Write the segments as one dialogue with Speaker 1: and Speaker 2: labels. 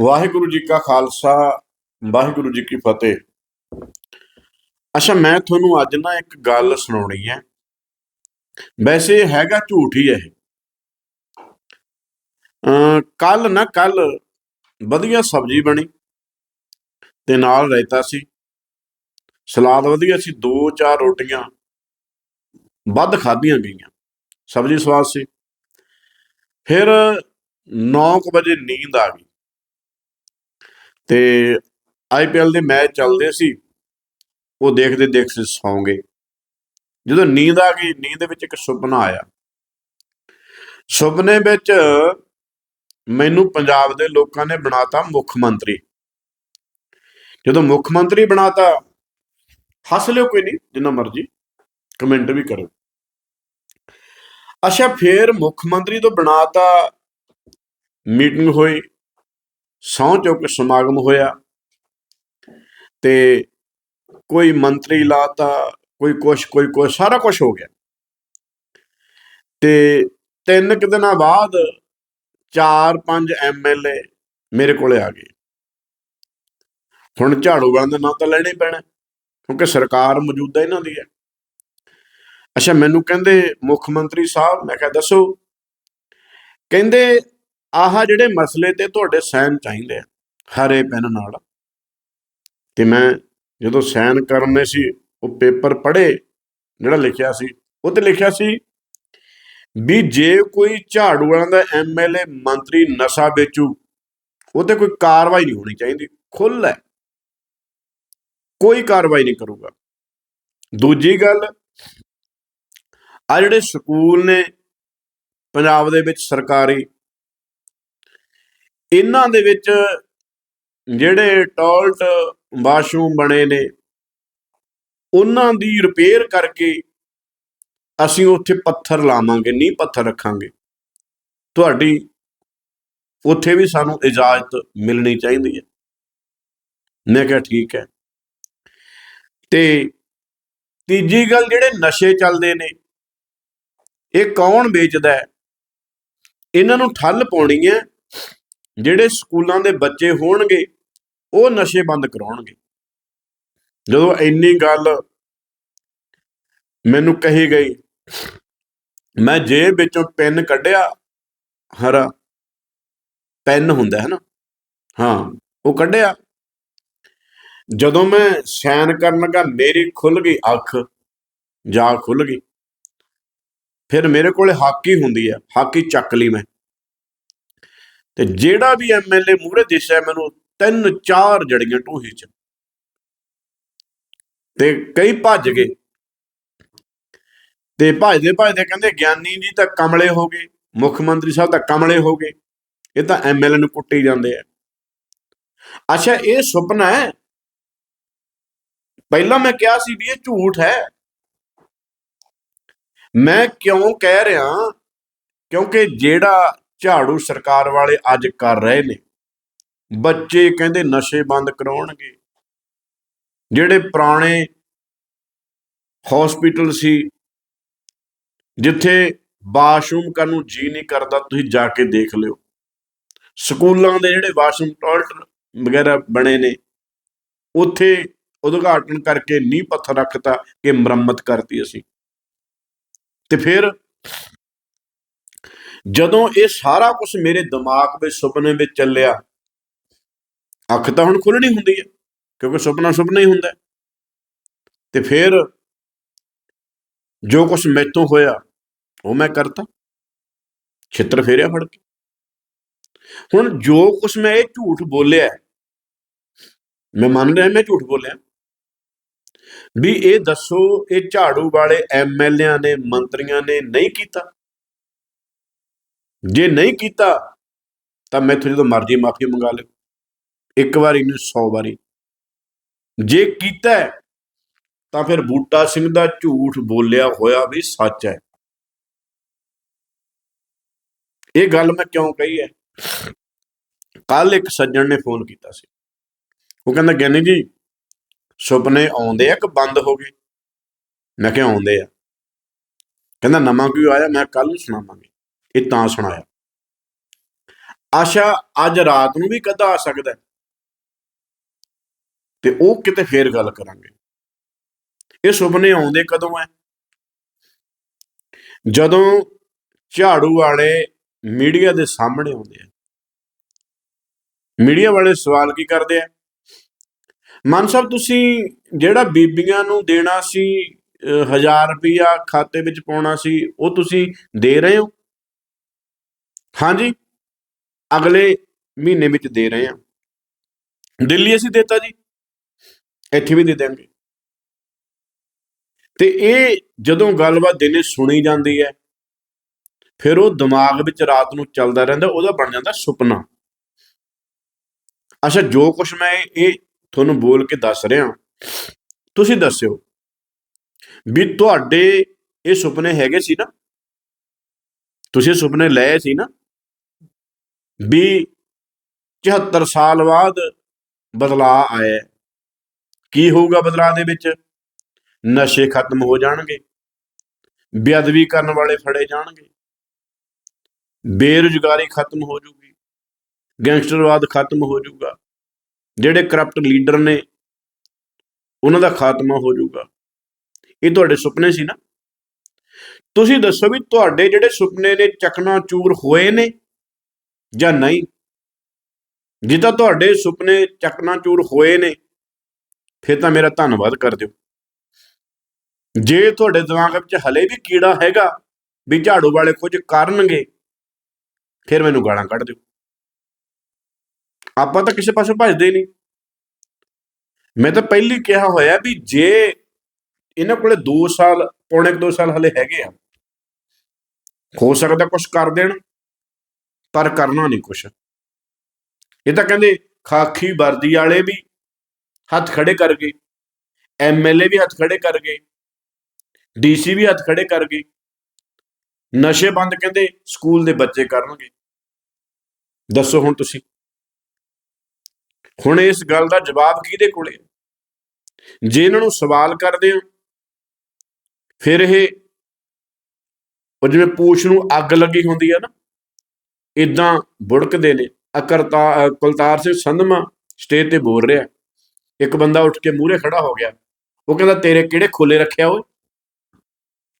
Speaker 1: ਵਾਹਿਗੁਰੂ ਜੀ ਕਾ ਖਾਲਸਾ, ਵਾਹਿਗੁਰੂ ਜੀ ਕੀ ਫਤਿਹ। ਅੱਛਾ, ਮੈਂ ਤੁਹਾਨੂੰ ਅੱਜ ਨਾ ਇੱਕ ਗੱਲ ਸੁਣਾਉਣੀ ਹੈ। ਵੈਸੇ ਹੈਗਾ ਝੂਠ ਹੀ ਇਹ। ਕੱਲ ਨਾ ਕੱਲ ਵਧੀਆ ਸਬਜ਼ੀ ਬਣੀ ਤੇ ਨਾਲ ਰਾਇਤਾ ਸੀ। ਸਲਾਦ ਵਧੀਆ ਸੀ, ਦੋ ਚਾਰ ਰੋਟੀਆਂ ਵੱਧ ਖਾਧੀਆਂ ਗਈਆਂ। ਸਬਜ਼ੀ ਸਵਾਦ ਸੀ। ਫਿਰ 9 ਵਜੇ ਨੀਂਦ ਆ ਗਈ। ਤੇ ਆਈਪੀਐਲ ਦੇ ਮੈਚ ਚੱਲਦੇ ਸੀ, ਉਹ ਦੇਖਦੇ ਦੇਖਦੇ ਸੌਂ ਗਏ ਜਦੋਂ ਨੀਂਦ ਆ ਗਈ, ਨੀਂਦ ਵਿੱਚ ਇੱਕ ਸੁਪਨਾ ਆਇਆ। ਸੁਪਨੇ ਵਿੱਚ ਮੈਨੂੰ ਪੰਜਾਬ ਦੇ ਲੋਕਾਂ ਨੇ ਬਣਾਤਾ ਮੁੱਖ ਮੰਤਰੀ। ਜਦੋਂ ਮੁੱਖ ਮੰਤਰੀ ਬਣਾਤਾ, ਹੱਸ ਲਿਓ ਕੋਈ ਨਹੀਂ ਜਿੰਨਾ ਮਰਜ਼ੀ, ਕਮੈਂਟ ਵੀ ਕਰੋ। ਅੱਛਾ, ਫੇਰ ਮੁੱਖ ਮੰਤਰੀ ਤੋਂ ਬਣਾਤਾ ਮੀਟਿੰਗ ਹੋਈ। ਸਹੁੰ ਚੁੱਕ ਸਮਾਗਮ ਹੋਇਆ ਤੇ ਕੋਈ ਮੰਤਰੀ ਲਾਤਾ, ਕੋਈ ਕੁਛ ਕੋਈ ਕੁਛ, ਸਾਰਾ ਕੁਝ ਹੋ ਗਿਆ। ਤੇ ਤਿੰਨ ਕੁ ਦਿਨਾਂ ਬਾਅਦ ਚਾਰ ਪੰਜ ਐਮਐਲਏ ਮੇਰੇ ਕੋਲੇ ਆ ਗਏ। ਹੁਣ ਝਾੜੂ ਵਾਲਿਆਂ ਦਾ ਨਾਂ ਤਾਂ ਲੈਣਾ ਹੀ ਪੈਣਾ, ਕਿਉਂਕਿ ਸਰਕਾਰ ਮੌਜੂਦਾ ਇਹਨਾਂ ਦੀ ਹੈ। ਅੱਛਾ, ਮੈਨੂੰ ਕਹਿੰਦੇ ਮੁੱਖ ਮੰਤਰੀ ਸਾਹਿਬ, ਮੈਂ ਕਿਹਾ ਦੱਸੋ, ਕਹਿੰਦੇ ਆਹ ਜਿਹੜੇ ਮਸਲੇ ਤੇ ਤੁਹਾਡੇ ਸਾਈਨ ਚਾਹੀਦੇ ਆ, ਹਰੇ ਪੈਨ ਨਾਲ। ਤੇ ਮੈਂ ਜਦੋਂ ਸਾਈਨ ਕਰਨੇ ਸੀ, ਉਹ ਪੇਪਰ ਪੜ੍ਹੇ, ਜਿਹੜਾ ਲਿਖਿਆ ਸੀ, ਉਹ ਤੇ ਲਿਖਿਆ ਸੀ ਵੀ ਜੇ ਕੋਈ ਝਾੜੂ ਵਾਲਿਆਂ ਦਾ ਐਮਐਲਏ ਮੰਤਰੀ ਨਸ਼ਾ ਵੇਚੂ, ਉਹ ਤੇ ਕੋਈ ਕਾਰਵਾਈ ਨਹੀਂ ਹੋਣੀ ਚਾਹੀਦੀ ਖੁੱਲ ਹੈ। ਕੋਈ ਕਾਰਵਾਈ ਨਹੀਂ ਕਰੂਗਾ। ਦੂਜੀ ਗੱਲ ਆ ਜਿਹੜੇ ਸਕੂਲ ਨੇ, ਪੰਜਾਬ ਦੇ ਵਿੱਚ ਸਰਕਾਰੀ ਇਹਨਾਂ ਦੇ ਵਿੱਚ ਜਿਹੜੇ ਟਾਇਲਟ ਵਾਸ਼ਰੂਮ ਬਣੇ ਨੇ, ਉਹਨਾਂ ਦੀ ਰਿਪੇਅਰ ਕਰਕੇ ਅਸੀਂ ਉੱਥੇ ਪੱਥਰ ਲਾਵਾਂਗੇ, ਨਹੀਂ ਪੱਥਰ ਰੱਖਾਂਗੇ। ਤੁਹਾਡੀ ਉੱਥੇ ਵੀ ਸਾਨੂੰ ਇਜਾਜ਼ਤ ਮਿਲਣੀ ਚਾਹੀਦੀ ਹੈ। ਮੈਂ ਕਿਹਾ ਠੀਕ ਹੈ। ਤੇ ਤੀਜੀ ਗੱਲ, ਜਿਹੜੇ ਨਸ਼ੇ ਚੱਲਦੇ ਨੇ, ਇਹ ਕੌਣ ਵੇਚਦਾ ਹੈ? ਇਹਨਾਂ ਨੂੰ ਠੱਲ ਪਾਉਣੀ ਹੈ। ਜਿਹੜੇ ਸਕੂਲਾਂ ਦੇ ਬੱਚੇ ਹੋਣਗੇ, ਉਹ ਨਸ਼ੇ ਬੰਦ ਕਰਾਉਣਗੇ। ਜਦੋਂ ਇੰਨੀ ਗੱਲ ਮੈਨੂੰ ਕਹੀ ਗਈ, ਮੈਂ ਜੇਬ ਵਿੱਚੋਂ ਪੈਨ ਕੱਢਿਆ, ਹਰਾ, ਪੈਨ ਹੁੰਦਾ ਹੈ ਨਾ, ਹਾਂ, ਉਹ ਕੱਢਿਆ। ਜਦੋਂ ਮੈਂ ਸਾਈਨ ਕਰਨ ਲੱਗਾ, ਮੇਰੀ ਖੁੱਲ ਗਈ ਅੱਖ ਜਾ ਖੁੱਲ ਗਈ। ਫਿਰ ਮੇਰੇ ਕੋਲੇ ਹਾਕੀ ਹੁੰਦੀ ਹੈ, ਹਾਕੀ ਚੱਕ ਲਈ ਮੈਂ। ਤੇ ਜਿਹੜਾ ਵੀ ਐਮਐਲਏ ਮੂਹਰੇ ਦਿਸਿਆ ਮੈਨੂੰ, ਤਿੰਨ ਚਾਰ ਜੜੀਆਂ ਢੂਹੀ ਚ। ਤੇ ਕਈ ਭੱਜ ਗਏ। ਤੇ ਭੱਜਦੇ ਭੱਜਦੇ ਕਹਿੰਦੇ ਗਿਆਨੀ ਜੀ ਤਾਂ ਕਮਲੇ ਹੋ ਗਏ, ਮੁੱਖ ਮੰਤਰੀ ਸਾਹਿਬ ਤਾਂ ਕਮਲੇ ਹੋ ਗਏ, ਇਹ ਤਾਂ ਐਮਐਲਏ ਨੂੰ ਕੁੱਟੀ ਜਾਂਦੇ ਆ। ਅੱਛਾ, ਇਹ ਸੁਪਨਾ ਹੈ? ਪਹਿਲਾਂ ਮੈਂ ਕਿਹਾ ਸੀ ਵੀ ਇਹ ਝੂਠ ਹੈ। ਮੈਂ ਕਿਉਂ ਕਹਿ ਰਿਹਾ? ਕਿਉਂਕਿ ਜਿਹੜਾ ਝਾੜੂ ਸਰਕਾਰ ਵਾਲੇ ਅੱਜ ਕਰ ਰਹੇ ਨੇ। ਬੱਚੇ ਕਹਿੰਦੇ ਨਸ਼ੇ ਬੰਦ ਕਰਾਉਣਗੇ। ਜਿਹੜੇ ਪੁਰਾਣੇ ਹਸਪੀਟਲ ਸੀ, ਜਿੱਥੇ ਵਾਸ਼ਰੂਮ ਕਰਨ ਨੂੰ ਜੀ ਨਹੀਂ ਕਰਦਾ, ਤੁਸੀਂ ਜਾ ਕੇ ਦੇਖ ਲਿਓ। ਸਕੂਲਾਂ ਦੇ ਜਿਹੜੇ ਵਾਸ਼ਰੂਮ ਟਾਇਲਟ ਵਗੈਰਾ ਬਣੇ ਨੇ, ਉੱਥੇ ਉਦਘਾਟਨ ਕਰਕੇ ਨੀਂਹ ਪੱਥਰ ਰੱਖਤਾ ਕਿ ਮੁਰੰਮਤ ਕਰਤੀ ਅਸੀਂ। ਤੇ ਫਿਰ ਜਦੋਂ ਇਹ ਸਾਰਾ ਕੁਝ ਮੇਰੇ ਦਿਮਾਗ ਵਿੱਚ ਸੁਪਨੇ ਵਿੱਚ ਚੱਲਿਆ, ਅੱਖ ਤਾਂ ਹੁਣ ਖੁੱਲਣੀ ਹੁੰਦੀ ਹੈ, ਕਿਉਂਕਿ ਸੁਪਨਾ ਸੁਪਨਾ ਹੀ ਹੁੰਦਾ ਤੇ ਫਿਰ ਜੋ ਕੁਝ ਮੈਥੋਂ ਹੋਇਆ, ਉਹ ਮੈਂ ਕਰਤਾ, ਛਿੱਤਰ ਫੇਰਿਆ ਫੜ ਕੇ। ਹੁਣ ਜੋ ਕੁਝ ਮੈਂ ਇਹ ਝੂਠ ਬੋਲਿਆ ਮੈਂ ਮੰਨ ਰਿਹਾ ਮੈਂ ਝੂਠ ਬੋਲਿਆ। ਵੀ ਇਹ ਦੱਸੋ, ਇਹ ਝਾੜੂ ਵਾਲੇ ਐਮਐਲਏਆਂ ਨੇ, ਮੰਤਰੀਆਂ ਨੇ ਨਹੀਂ ਕੀਤਾ। ਜੇ ਨਹੀਂ ਕੀਤਾ, ਤਾਂ ਮੈਥੋਂ ਜਦੋਂ ਮਰਜ਼ੀ ਮਾਫੀ ਮੰਗਾ ਲਿਓ। ਇੱਕ ਵਾਰੀ ਨਹੀਂ 100 ਵਾਰੀ। ਜੇ ਕੀਤਾ ਤਾਂ ਫਿਰ ਬੂਟਾ ਸਿੰਘ ਦਾ ਝੂਠ ਬੋਲਿਆ ਹੋਇਆ ਵੀ ਸੱਚ ਹੈ। ਇਹ ਗੱਲ ਮੈਂ ਕਿਉਂ ਕਹੀ ਹੈ? ਕੱਲ ਇੱਕ ਸੱਜਣ ਨੇ ਫੋਨ ਕੀਤਾ ਸੀ। ਉਹ ਕਹਿੰਦਾ, ਗਿਆਨੀ ਜੀ, ਸੁਪਨੇ ਆਉਂਦੇ ਆ ਕਿ ਬੰਦ ਹੋ ਗਏ? ਮੈਂ ਕਿਹਾ, ਆਉਂਦੇ ਆ। ਕਹਿੰਦਾ, ਨਵਾਂ ਕਿਉਂ ਆਇਆ, ਮੈਂ ਕੱਲ ਨੂੰ ਸੁਣਾਵਾਂਗੇ। ਇਹ ਤਾਂ ਸੁਣਾਇਆ। ਆਸ਼ਾ ਅੱਜ ਰਾਤ ਨੂੰ ਵੀ ਕਦਾ ਆ ਸਕਦਾ ਤੇ ਉਹ ਕਿਤੇ ਫੇਰ ਗੱਲ ਕਰਾਂਗੇ। ਇਹ ਸੁਪਨੇ ਆਉਂਦੇ ਕਦੋਂ ਹੈ? ਜਦੋਂ ਝਾੜੂ ਵਾਲੇ ਮੀਡੀਆ ਦੇ ਸਾਹਮਣੇ ਆਉਂਦੇ ਆ। ਮੀਡੀਆ ਵਾਲੇ ਸਵਾਲ ਕੀ ਕਰਦੇ ਆ? ਮਾਨ ਸਾਹਿਬ, ਤੁਸੀਂ ਜਿਹੜਾ ਬੀਬੀਆਂ ਨੂੰ ਦੇਣਾ ਸੀ 1000 ਰੁਪਇਆ ਖਾਤੇ ਵਿੱਚ ਪਾਉਣਾ ਸੀ, ਉਹ ਤੁਸੀਂ ਦੇ ਰਹੇ ਹੋ? ਹਾਂਜੀ। ਅਗਲੇ ਮਹੀਨੇ ਵਿੱਚ ਦੇ ਰਹੇ ਹਾਂ। ਦਿੱਲੀ ਅਸੀਂ ਦੇਤਾ ਜੀ। ਇੱਥੇ ਵੀ ਦੇ ਦੇਵਾਂਗੇ ਤੇ ਇਹ ਜਦੋਂ ਗੱਲਬਾਤ ਦਿਨੇ ਸੁਣੀ ਜਾਂਦੀ ਹੈ, ਫਿਰ ਉਹ ਦਿਮਾਗ ਵਿੱਚ ਰਾਤ ਨੂੰ ਚੱਲਦਾ ਰਹਿੰਦਾ, ਉਹਦਾ ਬਣ ਜਾਂਦਾ ਸੁਪਨਾ। ਅੱਛਾ, ਜੋ ਕੁਝ ਮੈਂ ਇਹ ਤੁਹਾਨੂੰ ਬੋਲ ਕੇ ਦੱਸ ਰਿਹਾ, ਤੁਸੀਂ ਦੱਸਿਓ ਵੀ ਤੁਹਾਡੇ ਇਹ ਸੁਪਨੇ ਹੈਗੇ ਸੀ ਨਾ? ਤੁਸੀਂ ਇਹ ਸੁਪਨੇ ਲਏ ਸੀ ਨਾ? ਵੀ 74 ਸਾਲ ਬਾਅਦ ਬਦਲਾਅ ਆਇਆ। ਕੀ ਹੋਊਗਾ ਬਦਲਾਅ ਦੇ ਵਿੱਚ? ਨਸ਼ੇ ਖਤਮ ਹੋ ਜਾਣਗੇ। ਬੇਅਦਬੀ ਕਰਨ ਵਾਲੇ ਫੜੇ ਜਾਣਗੇ। ਬੇਰੁਜ਼ਗਾਰੀ ਖਤਮ ਹੋ ਜੂਗੀ। ਗੈਂਗਸਟਰਵਾਦ ਖਤਮ ਹੋ ਜਾਊਗਾ ਜਿਹੜੇ ਕਰਪਟ ਲੀਡਰ ਨੇ, ਉਹਨਾਂ ਦਾ ਖਾਤਮਾ ਹੋ ਜਾਊਗਾ ਇਹ ਤੁਹਾਡੇ ਸੁਪਨੇ ਸੀ ਨਾ? ਤੁਸੀਂ ਦੱਸੋ ਵੀ ਤੁਹਾਡੇ ਜਿਹੜੇ ਸੁਪਨੇ ਨੇ ਚਕਨਾਚੂਰ ਹੋਏ ਨੇ ਜਾਂ ਨਹੀਂ? ਜਿੱਦਾਂ ਤੁਹਾਡੇ ਸੁਪਨੇ ਚਕਨਾਚੂਰ ਹੋਏ ਨੇ, ਫਿਰ ਤਾਂ ਮੇਰਾ ਧੰਨਵਾਦ ਕਰ ਦਿਓ। ਜੇ ਤੁਹਾਡੇ ਦਿਮਾਗ ਵਿੱਚ ਹਲੇ ਵੀ ਕੀੜਾ ਹੈਗਾ ਵੀ ਝਾੜੂ ਵਾਲੇ ਕੁਝ ਕਰਨਗੇ, ਫਿਰ ਮੈਨੂੰ ਗਾਲਾਂ ਕੱਢ ਦਿਓ। ਆਪਾਂ ਤਾਂ ਕਿਸੇ ਪਾਸੇ ਭੱਜਦੇ ਨਹੀਂ। ਮੈਂ ਤਾਂ ਪਹਿਲੀ ਕਿਹਾ ਹੋਇਆ ਵੀ ਜੇ ਇਹਨਾਂ ਕੋਲੇ 2 ਸਾਲ, ਪੌਣੇ 2 ਸਾਲ ਹਲੇ ਹੈਗੇ ਆ, ਹੋ ਸਕਦਾ ਕੁਝ ਕਰ ਦੇਣ। ਪਰ ਕਰਨਾ ਨਹੀਂ ਕੁਛ। ਇਹ ਤਾਂ ਕਹਿੰਦੇ ਖਾਕੀ ਵਰਦੀ ਵਾਲੇ ਵੀ ਹੱਥ ਖੜੇ ਕਰ ਗਏ ਐਮਐਲਏ ਵੀ ਹੱਥ ਖੜੇ ਕਰ ਗਏ ਡੀਸੀ ਵੀ ਹੱਥ ਖੜੇ ਕਰ ਗਏ ਨਸ਼ੇ ਬੰਦ ਕਹਿੰਦੇ ਸਕੂਲ ਦੇ ਬੱਚੇ ਕਰਨਗੇ। ਦੱਸੋ ਹੁਣ ਤੁਸੀਂ। ਹੁਣ ਇਸ ਗੱਲ ਦਾ ਜਵਾਬ ਕਿਹਦੇ ਕੋਲੇ? ਜੇ ਇਹਨਾਂ ਨੂੰ ਸਵਾਲ ਕਰਦੇ ਹੋ, ਫਿਰ ਇਹ ਉਹ ਜਿਵੇਂ ਪੂਛ ਨੂੰ ਅੱਗ ਲੱਗੀ ਹੁੰਦੀ ਹੈ ਨਾ ਇਦਾਂ ਬੁੜਕਦੇ ਨੇ। ਅਕਰਤਾ ਅ, ਕੁਲਤਾਰ ਸਿੰਘ ਸੰਧਮਾ ਸਟੇਜ ਤੇ ਬੋਲ ਰਿਹਾ। ਇੱਕ ਬੰਦਾ ਉੱਠ ਕੇ ਮੂਹਰੇ ਖੜਾ ਹੋ ਗਿਆ। ਉਹ ਕਹਿੰਦਾ ਤੇਰੇ ਕਿਹੜੇ ਖੋਲੇ ਰੱਖਿਆ ਓਏ?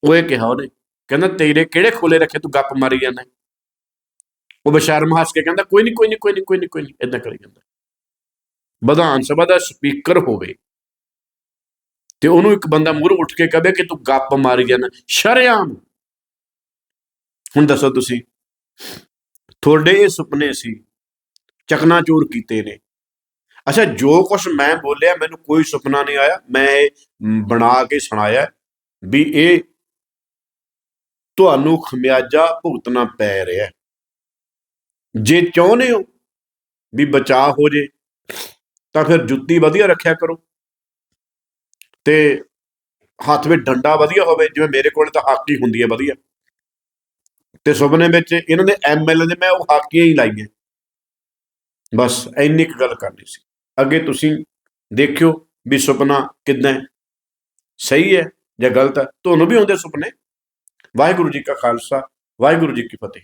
Speaker 1: ਉਹ ਕਿਹਾ ਉਹਨੇ। ਕਹਿੰਦਾ ਤੇਰੇ ਕਿਹੜੇ ਖੋਲੇ ਰੱਖੇ? ਤੂੰ ਗੱਪ ਮਾਰੀ ਜਾਂਦਾ ਉਹ ਬਸ਼ਰਮ ਹੱਸ ਕੇ ਕਹਿੰਦਾ ਕੋਈ ਨਹੀਂ ਕੋਈ ਨਹੀਂ ਕੋਈ ਨਹੀਂ ਕੋਈ ਨਹੀਂ ਕੋਈ ਨਹੀਂ ਇਦਾਂ ਕਰੀ ਜਾਂਦਾ। ਵਿਧਾਨ ਸਭਾ ਦਾ ਸਪੀਕਰ ਹੋਵੇ ਤੇ ਉਹਨੂੰ ਇੱਕ ਬੰਦਾ ਮੂਹਰੇ ਉੱਠ ਕੇ ਕਹੇ ਕਿ ਤੂੰ ਗੱਪ ਮਾਰੀ ਜਾਂਦਾ। ਸ਼ਰਿਆਮ। ਹੁਣ ਦੱਸੋ ਤੁਸੀਂ ਤੁਹਾਡੇ ਇਹ ਸੁਪਨੇ ਸੀ ਚਕਨਾਚੂਰ ਕੀਤੇ ਨੇ। ਅੱਛਾ, ਜੋ ਕੁਝ ਮੈਂ ਬੋਲਿਆ, ਮੈਨੂੰ ਕੋਈ ਸੁਪਨਾ ਨਹੀਂ ਆਇਆ। ਮੈਂ ਇਹ ਬਣਾ ਕੇ ਸੁਣਾਇਆ ਵੀ ਇਹ ਤੁਹਾਨੂੰ ਖਮਿਆਜਾ ਭੁਗਤਣਾ ਪੈ ਰਿਹਾ। ਜੇ ਚਾਹੁੰਦੇ ਹੋ ਵੀ ਬਚਾਅ ਹੋ ਜੇ, ਤਾਂ ਫਿਰ ਜੁੱਤੀ ਵਧੀਆ ਰੱਖਿਆ ਕਰੋ। ਤੇ ਹੱਥ ਵਿੱਚ ਡੰਡਾ ਵਧੀਆ ਹੋਵੇ, ਜਿਵੇਂ ਮੇਰੇ ਕੋਲ ਤਾਂ ਹਾਕੀ ਹੁੰਦੀ ਹੈ, ਵਧੀਆ। ਤੇ ਸੁਪਨੇ ਵਿੱਚ ਇਹਨਾਂ ਦੇ ਐਮਐਲਏ ਦੇ ਮੈਂ ਉਹ ਹਾਕੀਆਂ ਹੀ ਲਾਈਆਂ। ਬਸ ਇੰਨੀ ਕੁ ਗੱਲ ਕਰਨੀ ਸੀ। ਅੱਗੇ ਤੁਸੀਂ ਦੇਖਿਓ ਵੀ ਸੁਪਨਾ ਕਿਦਾਂ ਸਹੀ ਹੈ ਜਾਂ ਗਲਤ ਹੈ? ਤੁਹਾਨੂੰ ਵੀ ਆਉਂਦੇ ਸੁਪਨੇ? ਵਾਹਿਗੁਰੂ ਜੀ ਕਾ ਖਾਲਸਾ, ਵਾਹਿਗੁਰੂ ਜੀ ਕੀ ਫਤਿਹ।